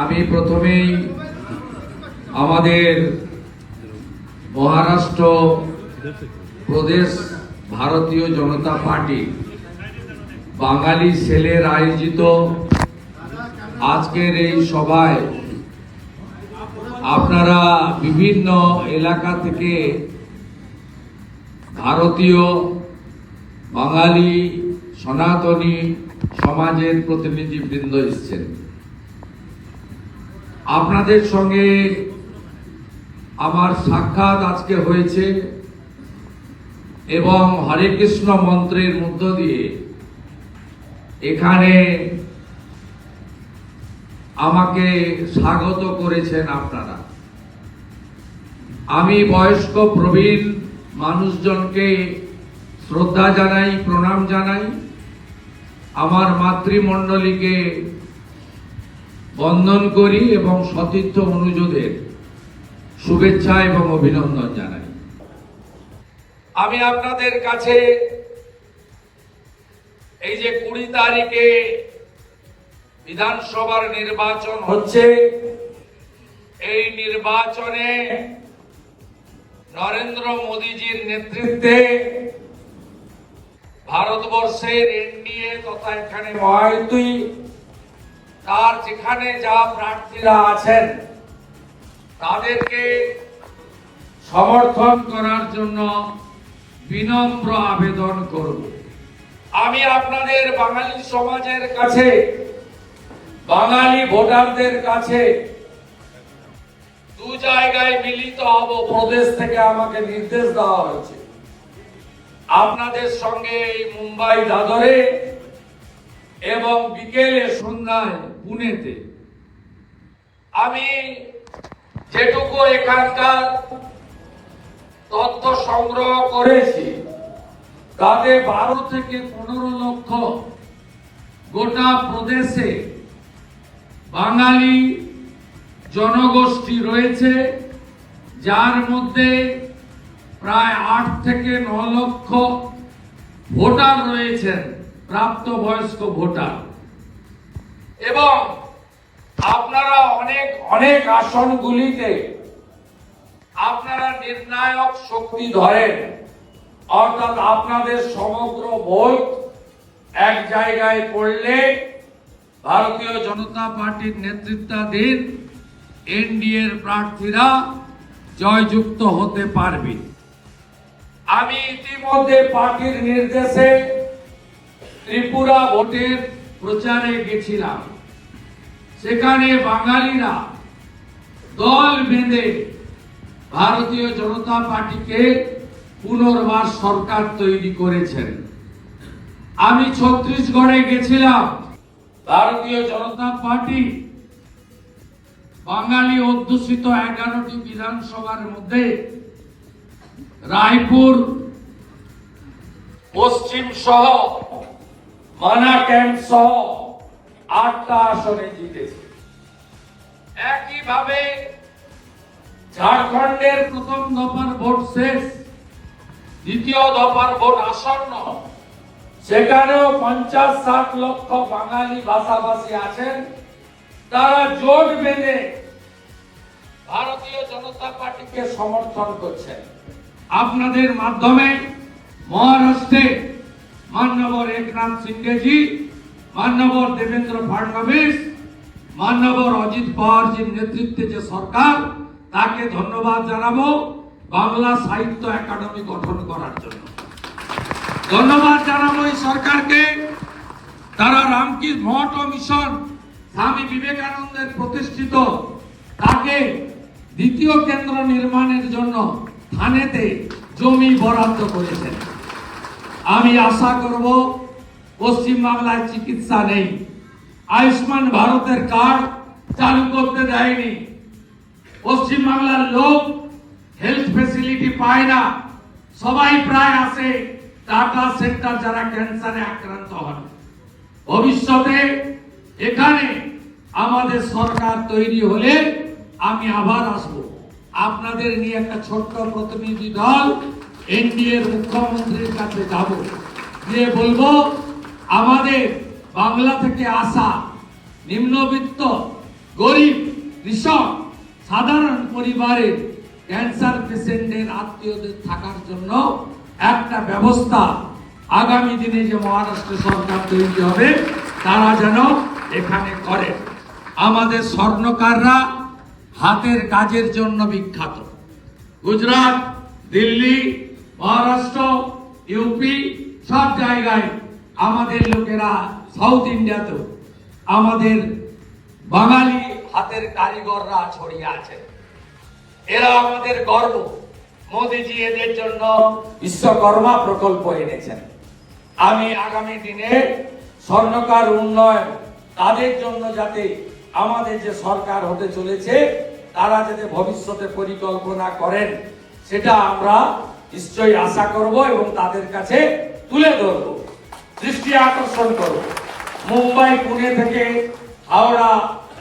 আমি প্রথমেই আমাদের মহারাষ্ট্র প্রদেশ ভারতীয় জনতা পার্টি, বাঙালি সেলের আয়োজিত আজকের এই সভায় আপনারা বিভিন্ন এলাকা থেকে ভারতীয়, বাঙালি, সনাতনী সমাজের প্রতিনিধিবৃন্দ এসছেন। আপনাদের সঙ্গে আমার সাক্ষাৎ আজকে হয়েছে এবং হরে কৃষ্ণ মন্ত্রের মধ্য দিয়ে। এখানে আমাকে স্বাগত করেছেন আপনারা। আমি বয়স্ক প্রবীণ মানুষজনকে শ্রদ্ধা জানাই, প্রণাম জানাই। আমার মাতৃমণ্ডলীকে বন্দন করি এবং সতীর্থ অনুযোগের শুভেচ্ছা এবং অভিনন্দন জানাই। আমি আপনাদের কাছে এই যে কুড়ি তারিখে বিধানসভার নির্বাচন হচ্ছে, এই নির্বাচনে নরেন্দ্র মোদীজির নেতৃত্বে ভারতবর্ষের এনডিএ তথা এখানে মহায়ুতি তার যেখানে যা প্রার্থীরা আছেন, তাদেরকে সমর্থন করার জন্য বিনম্র আবেদন করব আমি আপনাদের বাঙালি সমাজের কাছে, বাঙালি ভোটারদের কাছে দু জায়গায় মিলিত হব প্রদেশ থেকে আমাকে নির্দেশ দেওয়া হয়েছে। আপনাদের সঙ্গে মুম্বাই দাদরে এবং বিকেলে সন্ধ্যায় পুনেতে। আমি যেটুকু এখানকার তথ্য সংগ্রহ করেছি, তাতে বারো থেকে পনেরো লক্ষ গোটা প্রদেশে বাঙালি জনগোষ্ঠী রয়েছে, যার মধ্যে প্রায় আট থেকে ন লক্ষ ভোটার রয়েছেন, প্রাপ্তবয়স্ক ভোটার। এবং আপনারা অনেক অনেক আসনগুলিতে আপনারা নির্ণায়ক শক্তি ধরেন। অর্থাৎ আপনাদের সমগ্র ভোট এক জায়গায় পড়লে ভারতীয় জনতা পার্টির নেতৃত্বাধীন এনডিএর প্রার্থীরা জয়যুক্ত হতে পারবে। আমি ইতিমধ্যে পার্টির নির্দেশে ত্রিপুরা ভোটের প্রচারে গেছিলাম। সেখানে বাঙালিরা দল বেঁধে ভারতীয় জনতা পার্টিকে পুনর্বার সরকার তৈরি করেছেন। আমি ছত্রিশগড়ে গেছিলাম। ভারতীয় জনতা পার্টি বাঙালি অধ্যুষিত এগারোটি বিধানসভার মধ্যে রায়পুর, পশ্চিম সহ মানা ক্যাম্প সহ আটটা আসনে জিতেছে। একইভাবে ঝাড়খণ্ডের প্রথম দফার ভোট শেষ, দ্বিতীয় দফার ভোট আসন্ন। সেখানেও পঞ্চাশ ষাট লক্ষ বাঙালি ভাষাভাষী আছেন। তারা জোট বেঁধে ভারতীয় জনতা পার্টিকে সমর্থন করছেন। আপনাদের মাধ্যমে মহারাষ্ট্রে মান্যবর একনাথ সিংহেজি, মান্যবর দেবেন্দ্র ফডনবিস, মান্যবর অজিত পাওয়ারজির নেতৃত্বে যে সরকার, তাকে ধন্যবাদ জানাব বাংলা সাহিত্য একাডেমি গঠন করার জন্য। ধন্যবাদ জানাব এই সরকারকে। তারা রামকৃষ্ণ মঠ মিশন স্বামী বিবেকানন্দের প্রতিষ্ঠিত, তাকে দ্বিতীয় কেন্দ্র নির্মাণের জন্য থানেতে জমি বরাদ্দ করেছেন। আমি আশা করব পশ্চিম বাংলায় চিকিৎসা নেই। আয়ুষ্মান ভারতের কার্ড চালু করতে দেয়নি। পশ্চিম বাংলার লোক হেলথ ফেসিলিটি পায় না। সবাই প্রায় আসে টাটা সেন্টার যারা ক্যান্সারে আক্রান্ত হন। ভবিষ্যতে এখানে আমাদের সরকার তৈরি হলে আমি আবার আসব। আপনাদের নিয়ে একটা ছোট্ট প্রতিনিধি দল এনডিএর মুখ্যমন্ত্রীর কাছে যাব। গিয়ে বলব, আমাদের বাংলা থেকে আসা নিম্নবিত্ত, গরিব, কৃষক, সাধারণ পরিবারের ক্যান্সার পেশেন্টের আত্মীয়দের থাকার জন্য একটা ব্যবস্থা আগামী দিনে যে মহারাষ্ট্র সরকার তৈরি হবে, তারা যেন এখানে করে। আমাদের স্বর্ণকাররা হাতের কাজের জন্য বিখ্যাত। গুজরাট, দিল্লি মহারাষ্ট্র ইউপি সব জায়গায় আমাদের লোকেরা সাউথ ইন্ডিয়াতেও আমাদের বাঙালি হাতের কারিগররা ছড়িয়ে আছে। এরা আমাদের গর্ব মোদিজি এদের জন্য বিশ্বকর্মা প্রকল্প এনেছেন। আমি আগামী দিনে স্বর্ণকার উন্নয়ন তাদের জন্য যাতে আমাদের যে সরকার হতে চলেছে, তারা যাতে ভবিষ্যতে পরিকল্পনা করেন, সেটা আমরা নিশ্চয়ই আশা করব এবং তাদের কাছে তুলে ধরব। দৃষ্টি আকর্ষণ করব। মুম্বাই, পুনে থেকে হাওড়া,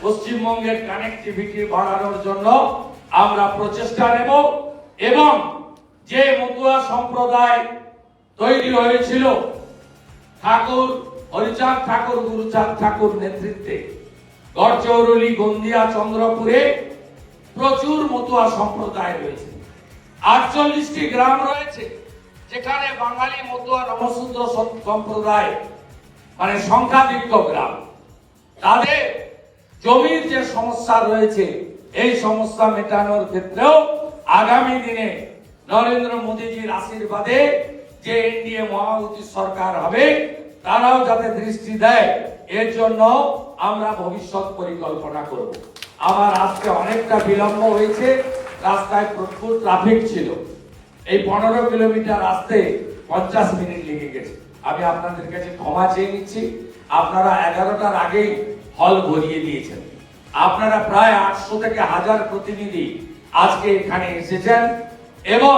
পশ্চিমবঙ্গের কানেক্টিভিটি বাড়ানোর জন্য আমরা প্রচেষ্টা নেব এবং যে মতুয়া সম্প্রদায় তৈরি হয়েছিল, ঠাকুর, হরিচাঁদ ঠাকুর, গুরুচাঁদ ঠাকুর নেতৃত্বে, গড়চৌরলি গন্দিয়া চন্দ্রপুরে প্রচুর মতুয়া সম্প্রদায় রয়েছে। আটচল্লিশটি গ্রাম রয়েছে যেখানে বাঙালি মতুয়া সম- সম্প্রদায় মানে সংখ্যাধিক্য গ্রাম। তাদের জমির যে সমস্যা রয়েছে, এই সমস্যা মেটানোর ক্ষেত্রেও আগামী দিনে নরেন্দ্র মোদীজির আশীর্বাদে যে এনডিএ মহামতি সরকার হবে, তারাও যাতে দৃষ্টি দেয়, এর জন্য আমরা ভবিষ্যৎ পরিকল্পনা করব। আমার আজকে অনেকটা বিলম্ব হয়েছে রাস্তায় প্রচুর ট্রাফিক ছিল। এই পনেরো কিলোমিটার আসতে পঞ্চাশ মিনিট লেগে গেছে। আমি আপনাদের কাছে ক্ষমা চেয়ে নিচ্ছি। আপনারা এগারোটার আগেই হল ভরিয়ে দিয়েছেন। আপনারা প্রায় আটশো থেকে হাজার প্রতিনিধি আজকে এখানে এসেছেন এবং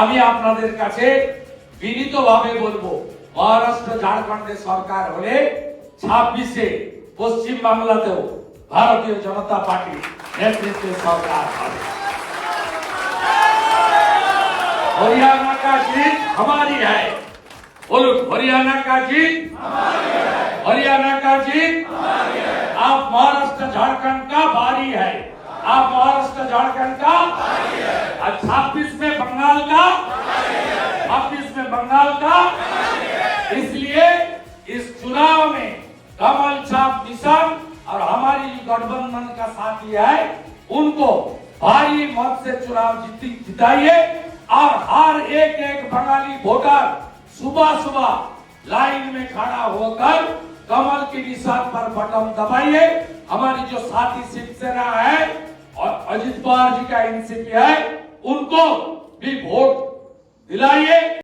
আমি আপনাদের কাছে বিনীতভাবে বলব, মহারাষ্ট্র ঝাড়খণ্ডের সরকার হলে ছাব্বিশে পশ্চিম বাংলাতেও ভারতীয় জনতা পার্টি নেতৃত্বে সরকার হবে। हरियाणा का जीत हमारी है। बोलो, हरियाणा का जीत हरियाणा का जीत आप महाराष्ट्र, झारखंड का भारी है। आप महाराष्ट्र, झारखंड का छब्बीस में बंगाल का छब्बीस में बंगाल का इसलिए इस चुनाव में कमल छाप निशान और हमारी गठबंधन का साथी है, उनको भारी मत से चुनाव जीती जिताइए। और हर एक एक बंगाली वोटर सुबह सुबह लाइन में खड़ा होकर कमल के निशान पर बटन दबाइए। हमारी जो साथी शिवसेना है और अजित पवार जी का एनसीपी है, उनको भी वोट दिलाइए।